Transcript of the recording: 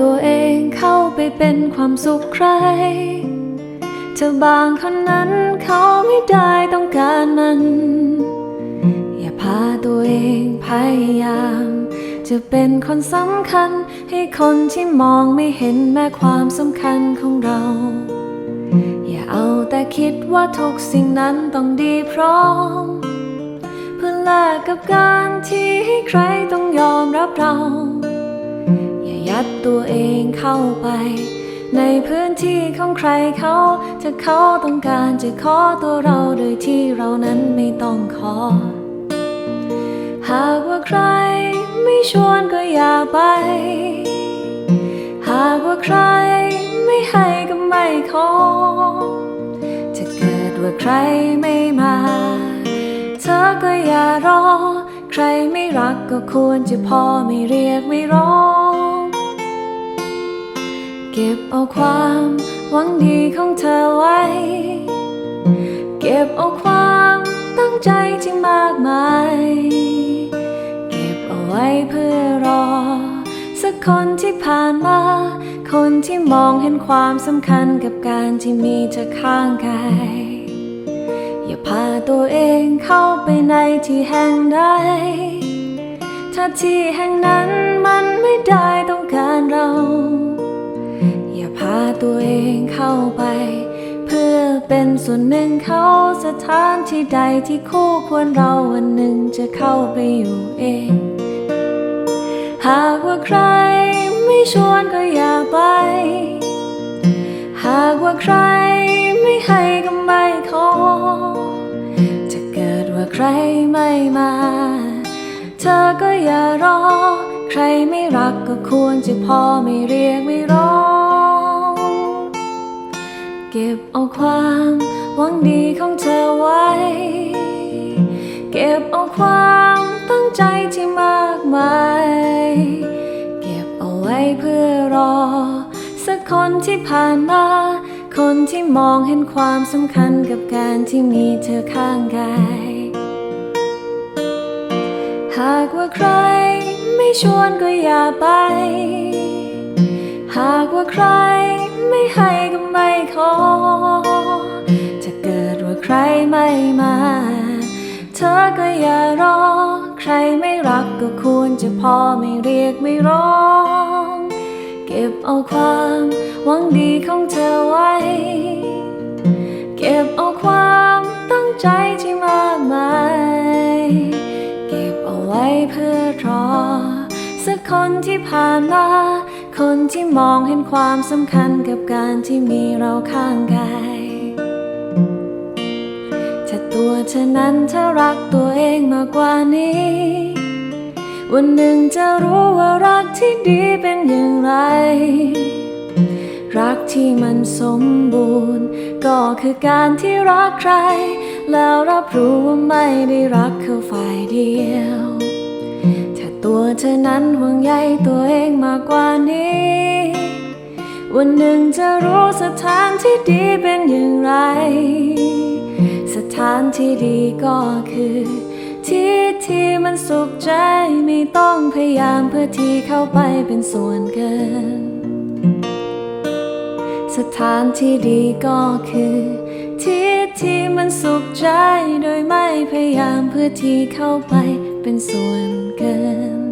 ตัวเองเข้าไปเป็นความสุขใคร เธอบางคนนั้นเขาไม่ได้ต้องการมัน อย่าพาตัวเองพยายาม จะเป็นคนสำคัญ ให้คนที่มองไม่เห็นแม้ความสำคัญของเรา อย่าเอาแต่คิดว่าทุกสิ่งนั้นต้องดีพร้อม เพื่อแลกกับการที่ให้ใครต้องยอมรับเรา ยัดตัวเองเข้าไป ในพื้นที่ของใครเขาถ้าเขาต้องการจะขอตัวเราโดยที่เรานั้นไม่ต้องขอ หากว่าใครไม่ชวนก็อย่าไป หากว่าใครไม่ให้ก็ไม่ขอถ้าเกิดว่าใครไม่มาเธอก็อย่ารอ ใครไม่รักก็ควรจะพอไม่เรียกไม่ร้อง เก็บเอาความหวังดีของเธอไว้ เก็บเอาความตั้งใจที่มากมาย เก็บเอาไว้เพื่อรอ สักคนที่ผ่านมา คนที่มองเห็นความสำคัญกับการที่มีเธอข้างกาย อย่าพาตัวเองเข้าไปในที่แห่งใด ถ้าที่แห่งนั้น เข้าไป เพื่อเป็นส่วนหนึ่งเขาสถานที่ใดที่คู่ควรเราวันหนึ่งจะเข้าไปอยู่เอง หากว่าใครไม่ชวนก็อย่าไป หากว่าใครไม่ให้ก็ไม่ขอจะเกิดว่าใครไม่มา เธอก็อย่ารอ ใครไม่รักก็ควรจะพอไม่เรียกไม่ร้อง เก็บเอาความหวังดีของเธอไว้ เก็บเอาความตั้งใจที่มากมาย เก็บเอาไว้เพื่อรอ สักคนที่ผ่านมา คนที่มองเห็นความสำคัญกับการที่มีเธอข้างกาย หากว่าใครไม่ชวนก็อย่าไป หากว่าใคร ไม่ให้ก็ไม่ขอจะเกิดว่าใครไม่มา เธอก็อย่ารอ ใครไม่รักก็ควรจะพอไม่เรียกไม่ร้อง เก็บเอาความหวังดีของเธอไว้ เก็บเอาความตั้งใจที่มากมาย เก็บเอาไว้เพื่อรอ สักคนที่ผ่านมา คนที่มองเห็นความสำคัญกับการที่มีเราข้างกายถ้าตัวเธอนั้นเธอรักตัวเองมากกว่านี้ วันหนึ่งจะรู้ว่ารักที่ดีเป็นอย่างไร รักที่มันสมบูรณ์ ก็คือการที่รักใคร แล้วรับรู้ว่าไม่ได้รักเขาฝ่ายเดียว ตัวเธอนั้นห่วงใยตัวเองมากกว่านี้ วันหนึ่งจะรู้สถานที่ดีเป็นอย่างไร สถานที่ดีก็คือ ที่ที่มันสุขใจไม่ต้องพยายามเพื่อที่เข้าไปเป็นส่วนเกิน สถานที่ดีก็คือที่ที่มันสุขใจโดยไม่พยายามเพื่อที่เข้าไป เป็นส่วนเกิน